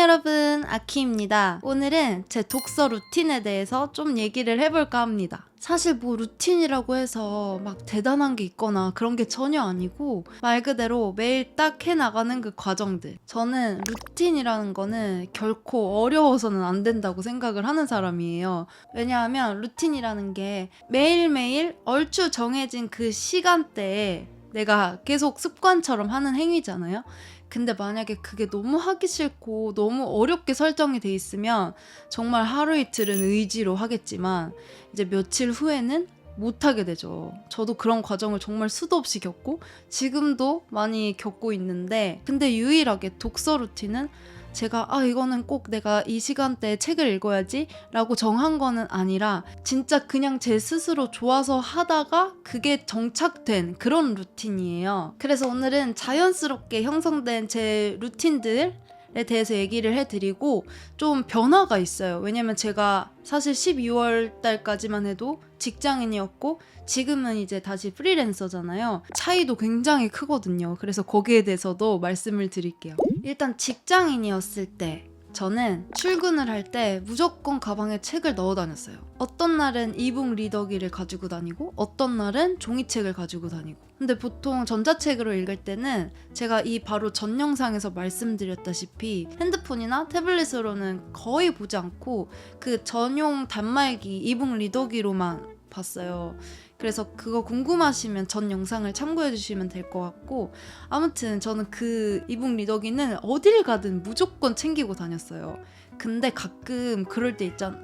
여러분, 아키입니다. 오늘은 제 독서 루틴에 대해서 좀 얘기를 해볼까 합니다. 사실 뭐 루틴이라고 해서 막 대단한 게 있거나 그런 게 전혀 아니고 말 그대로 매일 딱 해나가는 그 과정들. 저는 루틴이라는 거는 결코 어려워서는 안 된다고 생각을 하는 사람이에요. 왜냐하면 루틴이라는 게 매일매일 얼추 정해진 그 시간대에 내가 계속 습관처럼 하는 행위잖아요. 근데 만약에 그게 너무 하기 싫고 너무 어렵게 설정이 돼 있으면 정말 하루 이틀은 의지로 하겠지만 이제 며칠 후에는 못 하게 되죠. 저도 그런 과정을 정말 수도 없이 겪고 지금도 많이 겪고 있는데 근데 유일하게 독서 루틴은 제가 아 이거는 꼭 내가 이 시간대에 책을 읽어야지 라고 정한 거는 아니라 진짜 그냥 제 스스로 좋아서 하다가 그게 정착된 그런 루틴이에요. 그래서 오늘은 자연스럽게 형성된 제 루틴들 에 대해서 얘기를 해드리고 좀 변화가 있어요. 왜냐면 제가 사실 12월 달까지만 해도 직장인이었고 지금은 이제 다시 프리랜서잖아요. 차이도 굉장히 크거든요. 그래서 거기에 대해서도 말씀을 드릴게요. 일단 직장인이었을 때 저는 출근을 할 때 무조건 가방에 책을 넣어 다녔어요. 어떤 날은 이북 리더기를 가지고 다니고 어떤 날은 종이책을 가지고 다니고. 근데 보통 전자책으로 읽을 때는 제가 이 바로 전 영상에서 말씀드렸다시피 핸드폰이나 태블릿으로는 거의 보지 않고 그 전용 단말기 이북 리더기로만 봤어요. 그래서 그거 궁금하시면 전 영상을 참고해 주시면 될 것 같고 아무튼 저는 그 이북 리더기는 어딜 가든 무조건 챙기고 다녔어요. 근데 가끔 그럴 때 있잖아.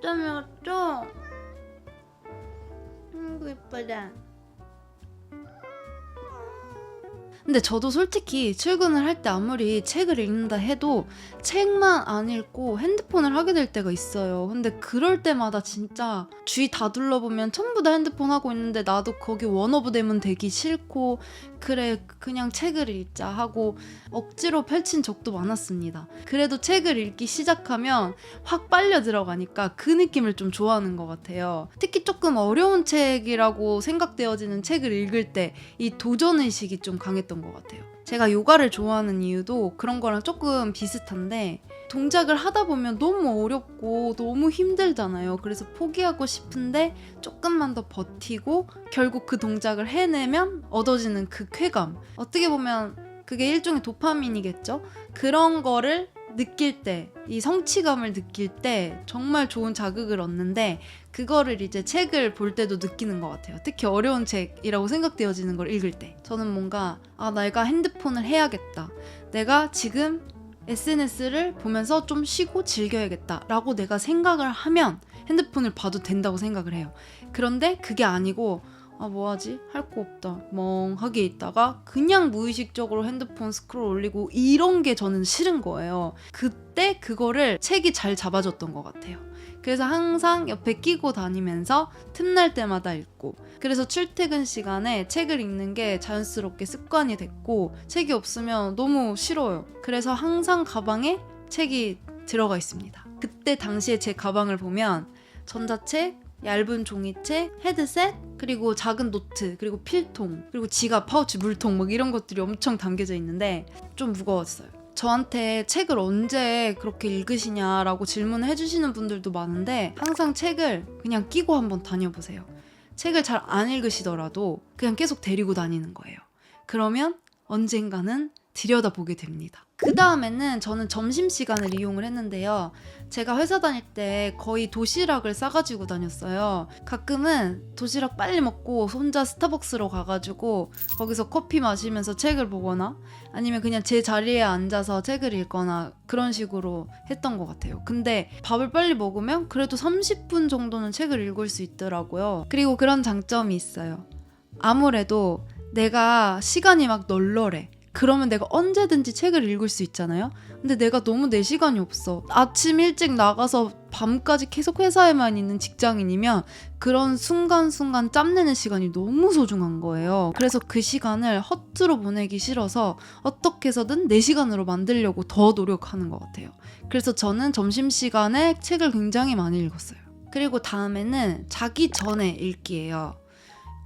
좀 좀. 아이고 이쁘다. 근데 저도 솔직히 출근을 할 때 아무리 책을 읽는다 해도 책만 안 읽고 핸드폰을 하게 될 때가 있어요. 근데 그럴 때마다 진짜 주위 다 둘러보면 전부 다 핸드폰 하고 있는데 나도 거기 원오브 되면 되기 싫고 그래 그냥 책을 읽자 하고 억지로 펼친 적도 많았습니다. 그래도 책을 읽기 시작하면 확 빨려 들어가니까 그 느낌을 좀 좋아하는 것 같아요. 특히 조금 어려운 책이라고 생각되어지는 책을 읽을 때 이 도전 의식이 좀 강했던 것 같아요. 제가 요가를 좋아하는 이유도 그런 거랑 조금 비슷한데 동작을 하다 보면 너무 어렵고 너무 힘들잖아요. 그래서 포기하고 싶은데 조금만 더 버티고 결국 그 동작을 해내면 얻어지는 그 쾌감. 어떻게 보면 그게 일종의 도파민이겠죠? 그런 거를 느낄 때, 이 성취감을 느낄 때 정말 좋은 자극을 얻는데 그거를 이제 책을 볼 때도 느끼는 것 같아요. 특히 어려운 책이라고 생각되어지는 걸 읽을 때. 저는 뭔가, 아, 내가 핸드폰을 해야겠다. 내가 지금 SNS를 보면서 좀 쉬고 즐겨야겠다. 라고 내가 생각을 하면 핸드폰을 봐도 된다고 생각을 해요. 그런데 그게 아니고, 아, 뭐하지? 할 거 없다. 멍하게 있다가 그냥 무의식적으로 핸드폰 스크롤 올리고 이런 게 저는 싫은 거예요. 그때 그거를 책이 잘 잡아줬던 것 같아요. 그래서 항상 옆에 끼고 다니면서 틈날 때마다 읽고 그래서 출퇴근 시간에 책을 읽는 게 자연스럽게 습관이 됐고 책이 없으면 너무 싫어요. 그래서 항상 가방에 책이 들어가 있습니다. 그때 당시에 제 가방을 보면 전자책, 얇은 종이책, 헤드셋, 그리고 작은 노트, 그리고 필통, 그리고 지갑, 파우치, 물통 막 이런 것들이 엄청 담겨져 있는데 좀 무거웠어요. 저한테 책을 언제 그렇게 읽으시냐라고 질문을 해주시는 분들도 많은데 항상 책을 그냥 끼고 한번 다녀보세요. 책을 잘 안 읽으시더라도 그냥 계속 데리고 다니는 거예요. 그러면 언젠가는 들여다보게 됩니다. 그 다음에는 저는 점심시간을 이용을 했는데요. 제가 회사 다닐 때 거의 도시락을 싸가지고 다녔어요. 가끔은 도시락 빨리 먹고 혼자 스타벅스로 가가지고 거기서 커피 마시면서 책을 보거나 아니면 그냥 제 자리에 앉아서 책을 읽거나 그런 식으로 했던 것 같아요. 근데 밥을 빨리 먹으면 그래도 30분 정도는 책을 읽을 수 있더라고요. 그리고 그런 장점이 있어요. 아무래도 내가 시간이 막 널널해. 그러면 내가 언제든지 책을 읽을 수 있잖아요. 근데 내가 너무 내 시간이 없어. 아침 일찍 나가서 밤까지 계속 회사에만 있는 직장인이면 그런 순간순간 짬내는 시간이 너무 소중한 거예요. 그래서 그 시간을 헛으로 보내기 싫어서 어떻게 해서든 내 시간으로 만들려고 더 노력하는 것 같아요. 그래서 저는 점심시간에 책을 굉장히 많이 읽었어요. 그리고 다음에는 자기 전에 읽기예요.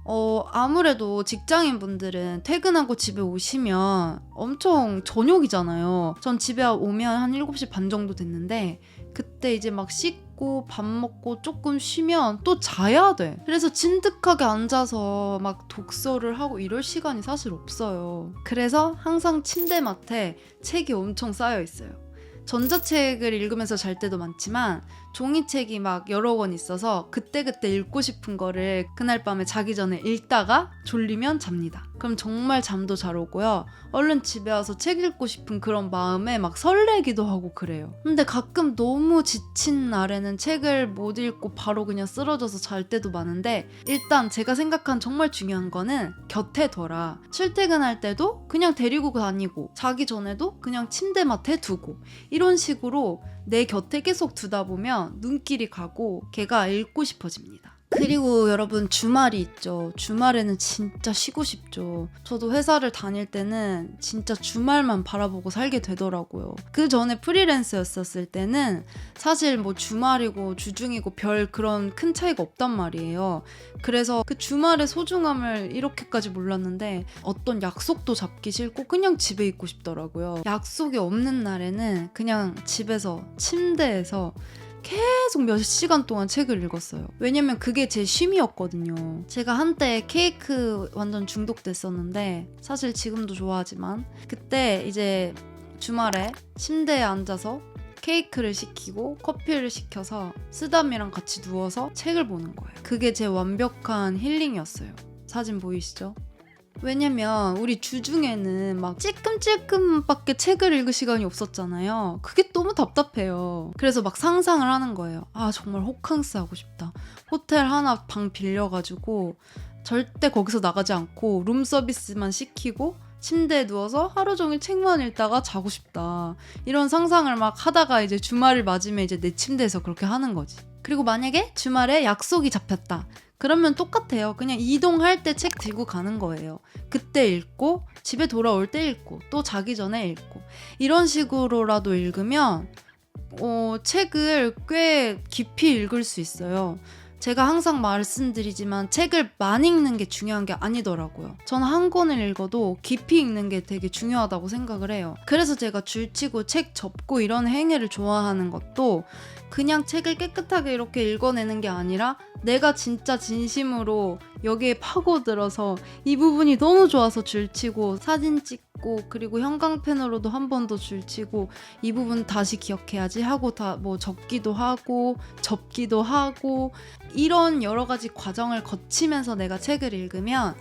어, 아무래도 직장인 분들은 퇴근하고 집에 오시면 엄청 저녁이잖아요. 전 집에 오면 한 7시 반 정도 됐는데, 그때 이제 막 씻고 밥 먹고 조금 쉬면 또 자야 돼. 그래서 진득하게 앉아서 막 독서를 하고 이럴 시간이 사실 없어요. 그래서 항상 침대 맡에 책이 엄청 쌓여 있어요. 전자책을 읽으면서 잘 때도 많지만 종이책이 막 여러 권 있어서 그때그때 읽고 싶은 거를 그날 밤에 자기 전에 읽다가 졸리면 잡니다. 그럼 정말 잠도 잘 오고요. 얼른 집에 와서 책 읽고 싶은 그런 마음에 막 설레기도 하고 그래요. 근데 가끔 너무 지친 날에는 책을 못 읽고 바로 그냥 쓰러져서 잘 때도 많은데 일단 제가 생각한 정말 중요한 거는 곁에 둬라. 출퇴근할 때도 그냥 데리고 다니고 자기 전에도 그냥 침대 맡에 두고 이런 식으로 내 곁에 계속 두다 보면 눈길이 가고 걔가 읽고 싶어집니다. 그리고 여러분 주말이 있죠. 주말에는 진짜 쉬고 싶죠. 저도 회사를 다닐 때는 진짜 주말만 바라보고 살게 되더라고요. 그 전에 프리랜서였었을 때는 사실 뭐 주말이고 주중이고 별 그런 큰 차이가 없단 말이에요. 그래서 그 주말의 소중함을 이렇게까지 몰랐는데 어떤 약속도 잡기 싫고 그냥 집에 있고 싶더라고요. 약속이 없는 날에는 그냥 집에서 침대에서 계속 몇 시간 동안 책을 읽었어요. 왜냐면 그게 제 취미였거든요. 제가 한때 케이크 완전 중독됐었는데 사실 지금도 좋아하지만 그때 이제 주말에 침대에 앉아서 케이크를 시키고 커피를 시켜서 쓰담이랑 같이 누워서 책을 보는 거예요. 그게 제 완벽한 힐링이었어요. 사진 보이시죠? 왜냐면 우리 주중에는 막 찔끔찔끔밖에 책을 읽을 시간이 없었잖아요. 그게 너무 답답해요. 그래서 막 상상을 하는 거예요. 아 정말 호캉스 하고 싶다. 호텔 하나 방 빌려가지고 절대 거기서 나가지 않고 룸 서비스만 시키고 침대에 누워서 하루 종일 책만 읽다가 자고 싶다. 이런 상상을 막 하다가 이제 주말을 맞으면 이제 내 침대에서 그렇게 하는 거지. 그리고 만약에 주말에 약속이 잡혔다. 그러면 똑같아요. 그냥 이동할 때 책 들고 가는 거예요. 그때 읽고 집에 돌아올 때 읽고 또 자기 전에 읽고 이런 식으로라도 읽으면 어, 책을 꽤 깊이 읽을 수 있어요. 제가 항상 말씀드리지만 책을 많이 읽는 게 중요한 게 아니더라고요. 저는 한 권을 읽어도 깊이 읽는 게 되게 중요하다고 생각을 해요. 그래서 제가 줄치고 책 접고 이런 행위를 좋아하는 것도 그냥 책을 깨끗하게 이렇게 읽어내는 게 아니라 내가 진짜 진심으로 여기에 파고들어서 이 부분이 너무 좋아서 줄치고 사진 찍고 그리고 형광펜으로도 한 번 더 줄치고 이 부분 다시 기억해야지 하고 다 뭐 적기도 하고 접기도 하고 이런 여러 가지 과정을 거치면서 내가 책을 읽으면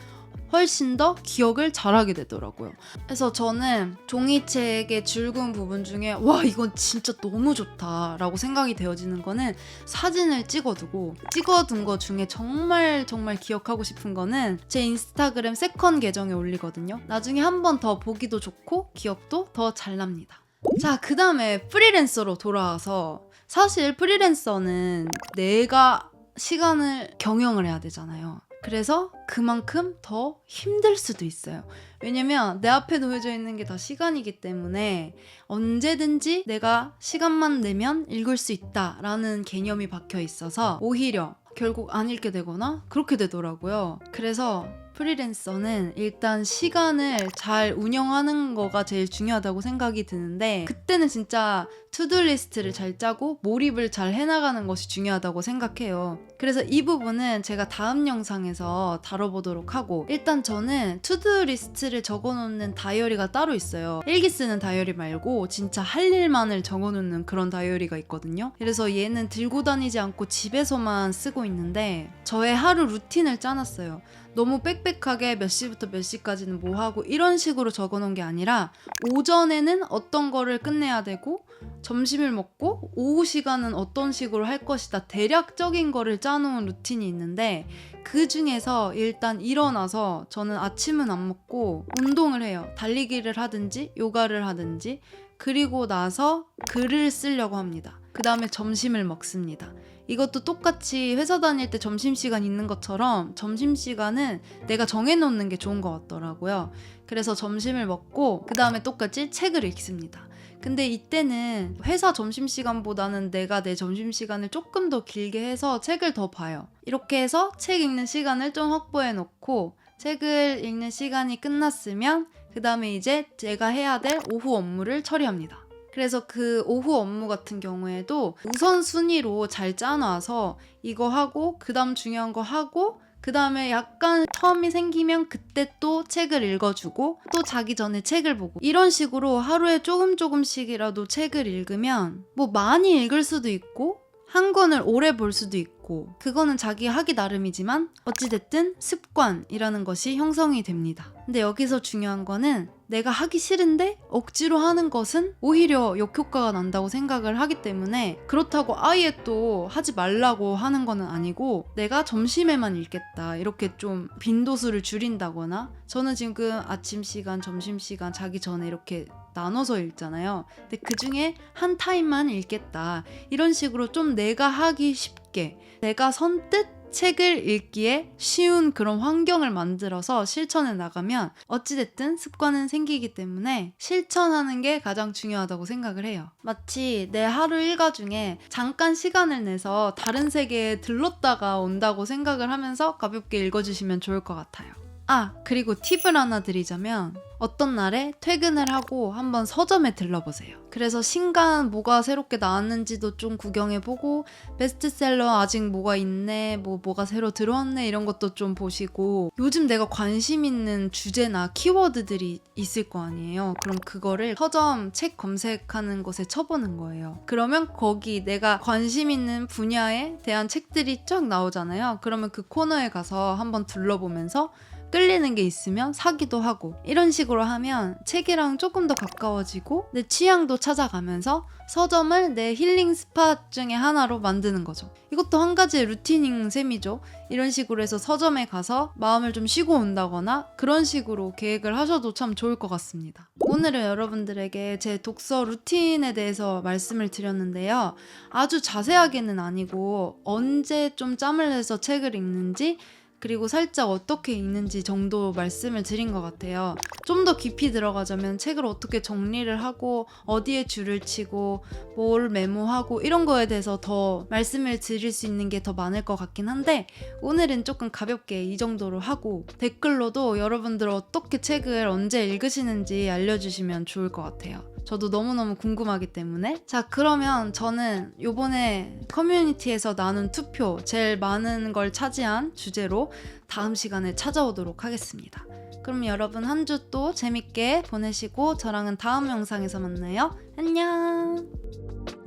훨씬 더 기억을 잘하게 되더라고요. 그래서 저는 종이책의 줄근 부분 중에 와 이건 진짜 너무 좋다라고 생각이 되어지는 거는 사진을 찍어두고 찍어둔 거 중에 정말 정말 기억하고 싶은 거는 제 인스타그램 세컨 계정에 올리거든요. 나중에 한 번 더 보기도 좋고 기억도 더 잘 납니다. 자, 그 다음에 프리랜서로 돌아와서 사실 프리랜서는 내가 시간을 경영을 해야 되잖아요. 그래서 그만큼 더 힘들 수도 있어요. 왜냐면 내 앞에 놓여져 있는 게 다 시간이기 때문에 언제든지 내가 시간만 내면 읽을 수 있다라는 개념이 박혀 있어서 오히려 결국 안 읽게 되거나 그렇게 되더라고요. 그래서 프리랜서는 일단 시간을 잘 운영하는 거가 제일 중요하다고 생각이 드는데 그때는 진짜 투두 리스트를 잘 짜고 몰입을 잘 해나가는 것이 중요하다고 생각해요. 그래서 이 부분은 제가 다음 영상에서 다뤄보도록 하고 일단 저는 투두 리스트를 적어놓는 다이어리가 따로 있어요. 일기 쓰는 다이어리 말고 진짜 할 일만을 적어놓는 그런 다이어리가 있거든요. 그래서 얘는 들고 다니지 않고 집에서만 쓰고 있는데 저의 하루 루틴을 짜놨어요. 너무 빽빽하게 몇 시부터 몇 시까지는 뭐 하고 이런 식으로 적어 놓은 게 아니라 오전에는 어떤 거를 끝내야 되고 점심을 먹고 오후 시간은 어떤 식으로 할 것이다 대략적인 거를 짜놓은 루틴이 있는데 그 중에서 일단 일어나서 저는 아침은 안 먹고 운동을 해요 달리기를 하든지 요가를 하든지 그리고 나서 글을 쓰려고 합니다 그 다음에 점심을 먹습니다. 이것도 똑같이 회사 다닐 때 점심시간 있는 것처럼 점심시간은 내가 정해놓는 게 좋은 것 같더라고요. 그래서 점심을 먹고 그 다음에 똑같이 책을 읽습니다. 근데 이때는 회사 점심시간보다는 내가 내 점심시간을 조금 더 길게 해서 책을 더 봐요. 이렇게 해서 책 읽는 시간을 좀 확보해 놓고 책을 읽는 시간이 끝났으면 그 다음에 이제 제가 해야 될 오후 업무를 처리합니다. 그래서 그 오후 업무 같은 경우에도 우선순위로 잘 짜놔서 이거 하고 그 다음 중요한 거 하고 그 다음에 약간 텀이 생기면 그때 또 책을 읽어주고 또 자기 전에 책을 보고 이런 식으로 하루에 조금 조금씩이라도 책을 읽으면 뭐 많이 읽을 수도 있고 한 권을 오래 볼 수도 있고 그거는 자기 하기 나름이지만 어찌됐든 습관이라는 것이 형성이 됩니다. 근데 여기서 중요한 거는 내가 하기 싫은데 억지로 하는 것은 오히려 역효과가 난다고 생각을 하기 때문에 그렇다고 아예 또 하지 말라고 하는 거는 아니고 내가 점심에만 읽겠다 이렇게 좀 빈도수를 줄인다거나 저는 지금 아침 시간, 점심 시간, 자기 전에 이렇게 나눠서 읽잖아요. 근데 그 중에 한 타임만 읽겠다. 이런 식으로 좀 내가 하기 쉽게 내가 선뜻 책을 읽기에 쉬운 그런 환경을 만들어서 실천해 나가면 어찌됐든 습관은 생기기 때문에 실천하는 게 가장 중요하다고 생각을 해요. 마치 내 하루 일과 중에 잠깐 시간을 내서 다른 세계에 들렀다가 온다고 생각을 하면서 가볍게 읽어주시면 좋을 것 같아요. 아, 그리고 팁을 하나 드리자면 어떤 날에 퇴근을 하고 한번 서점에 들러보세요. 그래서 신간 뭐가 새롭게 나왔는지도 좀 구경해보고 베스트셀러 아직 뭐가 있네, 뭐 뭐가 새로 들어왔네 이런 것도 좀 보시고 요즘 내가 관심 있는 주제나 키워드들이 있을 거 아니에요. 그럼 그거를 서점 책 검색하는 곳에 쳐보는 거예요. 그러면 거기 내가 관심 있는 분야에 대한 책들이 쫙 나오잖아요. 그러면 그 코너에 가서 한번 둘러보면서 끌리는 게 있으면 사기도 하고 이런 식으로 하면 책이랑 조금 더 가까워지고 내 취향도 찾아가면서 서점을 내 힐링 스팟 중에 하나로 만드는 거죠. 이것도 한 가지의 루틴인 셈이죠. 이런 식으로 해서 서점에 가서 마음을 좀 쉬고 온다거나 그런 식으로 계획을 하셔도 참 좋을 것 같습니다. 오늘은 여러분들에게 제 독서 루틴에 대해서 말씀을 드렸는데요. 아주 자세하게는 아니고 언제 좀 짬을 내서 책을 읽는지 그리고 살짝 어떻게 읽는지 정도 말씀을 드린 것 같아요. 좀 더 깊이 들어가자면 책을 어떻게 정리를 하고 어디에 줄을 치고 뭘 메모하고 이런 거에 대해서 더 말씀을 드릴 수 있는 게 더 많을 것 같긴 한데 오늘은 조금 가볍게 이 정도로 하고 댓글로도 여러분들 어떻게 책을 언제 읽으시는지 알려주시면 좋을 것 같아요. 저도 너무너무 궁금하기 때문에 자 그러면 저는 요번에 커뮤니티에서 나눈 투표 제일 많은 걸 차지한 주제로 다음 시간에 찾아오도록 하겠습니다. 그럼 여러분 한 주 또 재밌게 보내시고 저랑은 다음 영상에서 만나요. 안녕!